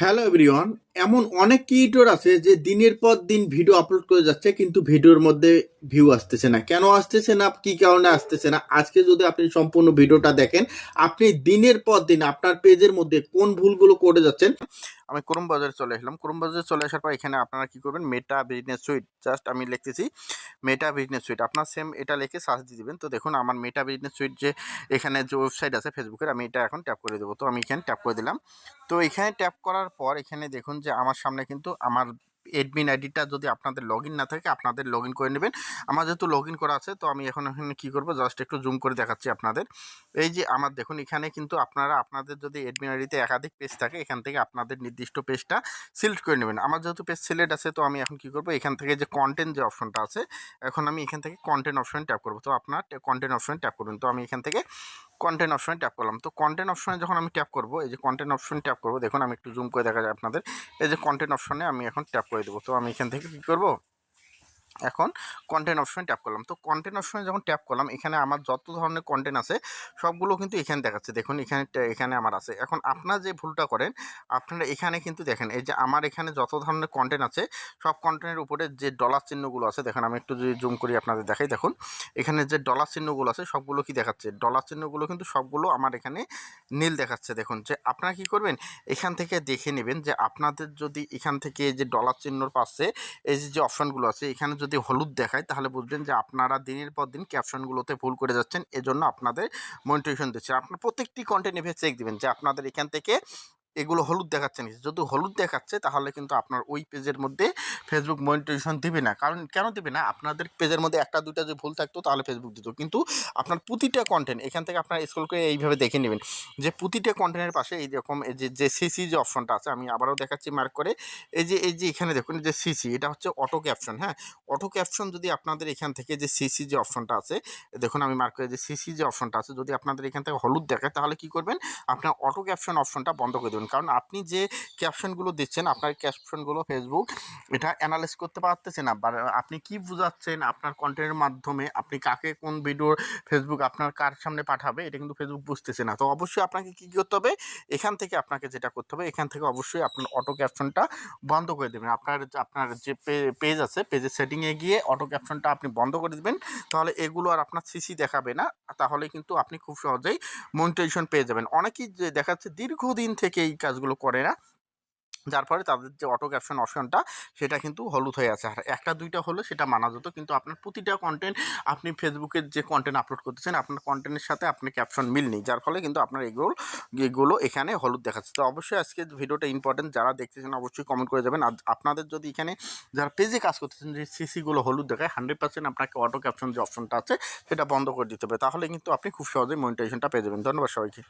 Hello everyone. এমন অনেক creator আছে যে দিনের পর দিন ভিডিও আপলোড করে যাচ্ছে, কিন্তু ভিডিওর মধ্যে ভিউ আসতেছে না। কেন আসতেছে না? কি কারণে আসতেছে না? আজকে যদি আপনি সম্পূর্ণ ভিডিওটা দেখেন, আপনি দিনের পর দিন আপনার পেজের মধ্যে কোন ভুলগুলো করে যাচ্ছেন? আমি ক্রোম বাজারে চলে আসলাম ক্রোম বাজারে চলে আসার পর এখানে আপনারা কি করবেন? মেটা বিজনেস সুইট জাস্ট আমি লিখতেছি মেটা বিজনেস সুইট আপনার সেম এটা লিখে সার্চ দিয়ে দিবেন। তো দেখুন, আমার মেটা বিজনেস সুইট যে এখানে যে ওয়েবসাইট আছে ফেসবুকের আমি এটা এখন ট্যাপ করে দেবো। তো আমি এখানে ট্যাপ করে দিলাম। তো এখানে ট্যাপ করার পর এখানে দেখুন যে আমার সামনে কিন্তু আমার এডমিন আইডিটা যদি আপনাদের লগ না থাকে, আপনাদের লগ করে নেবেন। আমার যেহেতু লগ করা আছে, তো আমি এখন, এখানে কী করব? জাস্ট একটু জুম করে দেখাচ্ছি আপনাদের। এই যে আমার, দেখুন, এখানে কিন্তু আপনারা, আপনাদের যদি এডমিন আইডিতে একাধিক পেজ থাকে, এখান থেকে আপনাদের নির্দিষ্ট পেজটা সিলেক্ট করে নেবেন। আমার যেহেতু পেজ সিলেক্ট আছে, তো আমি এখন কী করব? এখান থেকে যে কন্টেন্ট যে অপশনটা আছে, এখন আমি এখান থেকে কন্টেন্ট অপশনে ট্যাপ করব। তো আপনার কন্টেন্ট অপশনে ট্যাপ করুন। তো আমি এখান থেকে কন্টেন্ট অপশনে ট্যাপ করলাম। তো কন্টেন্ট অপশনে যখন আমি ট্যাপ করব, এই যে কন্টেন্ট অপশনে ট্যাপ করব, দেখুন আমি একটু জুম করে দেখা যায় আপনাদের। এই যে কন্টেন্ট অপশনে আমি এখন ট্যাপ করে দেবো। তো আমি এখান থেকে কী করব? এখন কন্টেন্ট অপশনে ট্যাপ করলাম। তো কন্টেন্ট অপশনে যখন ট্যাপ করলাম, এখানে আমার যত ধরনের কন্টেন্ট আছে, সবগুলো কিন্তু এখানে দেখাচ্ছে। দেখুন, এখানে এখানে আমার আছে। এখন আপনারা যে ভুলটা করেন, আপনারা এখানে কিন্তু দেখেন, এই যে আমার এখানে যত ধরনের কন্টেন্ট আছে, সব কন্টেন্টের উপরে যে ডলার চিহ্নগুলো আছে, দেখেন, আমি একটু যদি জুম করি আপনাদের দেখাই, দেখুন, এখানে যে ডলার চিহ্নগুলো আছে, সবগুলো কি দেখাচ্ছে? ডলার চিহ্নগুলো কিন্তু সবগুলো আমার এখানে নীল দেখাচ্ছে। দেখুন, যে আপনারা কি করবেন? এখান থেকে দেখে নেবেন যে আপনাদের যদি এখান থেকে যে ডলার চিহ্নর পাশে এই যে অপশানগুলো আছে, এখানে যদি হলুদ দেখায়, তাহলে বুঝবেন যে আপনারা দিনের পর দিন ক্যাপশনগুলোতে ভুল করে যাচ্ছেন। এজন্য আপনাদের মনিটরিশন দিচ্ছে। আপনার প্রত্যেকটি কন্টেন্ট এভাবে চেক দেবেন যে আপনাদের এখান থেকে এগুলো হলুদ দেখাচ্ছে নাকি? যদি হলুদ দেখাচ্ছে, তাহলে কিন্তু আপনার ওই পেজের মধ্যে ফেসবুক মনিটাইজেশন দিবে না। কারণ কেন দিবে না? আপনাদের পেজের মধ্যে একটা দুটা যদি ভুল থাকতো, তাহলে ফেসবুক দিত। কিন্তু আপনার প্রতিটা কন্টেন্ট এখান থেকে আপনার স্ক্রল করে এইভাবে দেখে নেবেন যে, প্রতিটা কন্টেন্টের পাশে এই রকম যে যে সিসি যে অপশনটা আছে, আমি আবারও দেখাচ্ছি মার্ক করে। এই যে এই যে এখানে দেখুন যে সিসি এটা হচ্ছে অটো ক্যাপশন হ্যাঁ? অটো ক্যাপশন যদি আপনাদের এখান থেকে যে সিসি যে অপশনটা আছে, দেখুন আমি মার্ক করে যে সিসি যে অপশনটা আছে, যদি আপনাদের এখান থেকে হলুদ দেখায়, তাহলে কি করবেন? আপনার অটো ক্যাপশন অপশনটা বন্ধ করে দেবেন। কারণ আপনি যে ক্যাপশনগুলো দিচ্ছেন, আপনার ক্যাপশনগুলো ফেসবুক এটা অ্যানালাইজ করতে পারতেছে না। আপনি কি বোঝাচ্ছেন আপনার কন্টেন্টের মাধ্যমে? আপনি কাকে কোন ভিডিও ফেসবুক আপনার কার সামনে পাঠাবে? এটা কিন্তু ফেসবুক বুঝতেছে না। তো অবশ্যই আপনাকে কী করতে হবে? এখান থেকে আপনাকে যেটা করতে হবে, এখান থেকে অবশ্যই আপনার অটো ক্যাপশনটা বন্ধ করে দেবেন। আপনার আপনার যে পেজ আছে পেজের সেটিংয়ে গিয়ে অটো ক্যাপশনটা আপনি বন্ধ করে দেবেন। তাহলে এগুলো আর আপনার সিসি দেখাবে না। তাহলে কিন্তু আপনি খুব সহজেই মনিটাইজেশন পেয়ে যাবেন। অনেকেই যে দেখাচ্ছে, দীর্ঘদিন থেকে এই কাজগুলো করে না। যার ফলে তাদের যে অটো ক্যাপশন অপশনটা, সেটা কিন্তু হলুদ হয়ে আছে। আর একটা দুইটা হলে সেটা মানা যেত। কিন্তু আপনার প্রতিটা কন্টেন্ট আপনি ফেসবুকের যে কন্টেন্ট আপলোড করতেছেন, আপনার কন্টেন্টের সাথে আপনার ক্যাপশন মিল নেই। যার ফলে কিন্তু আপনার এগুলো এগুলো এখানে হলুদ দেখাচ্ছে। তো অবশ্যই আজকে ভিডিওটা ইম্পর্টেন্ট যারা দেখতেছেন অবশ্যই কমেন্ট করে যাবেন। আর আপনাদের যদি এখানে যারা পেজে কাজ করতেছেন, যে সিসিগুলো হলুদ দেখায় হান্ড্রেড পার্সেন্ট আপনাকে অটো ক্যাপশন যে অপশনটা আছে, সেটা বন্ধ করে দিতে হবে। তাহলে কিন্তু আপনি খুব সহজেই মনিটাইজেশনটা পেয়ে যাবেন। ধন্যবাদ সবাইকে।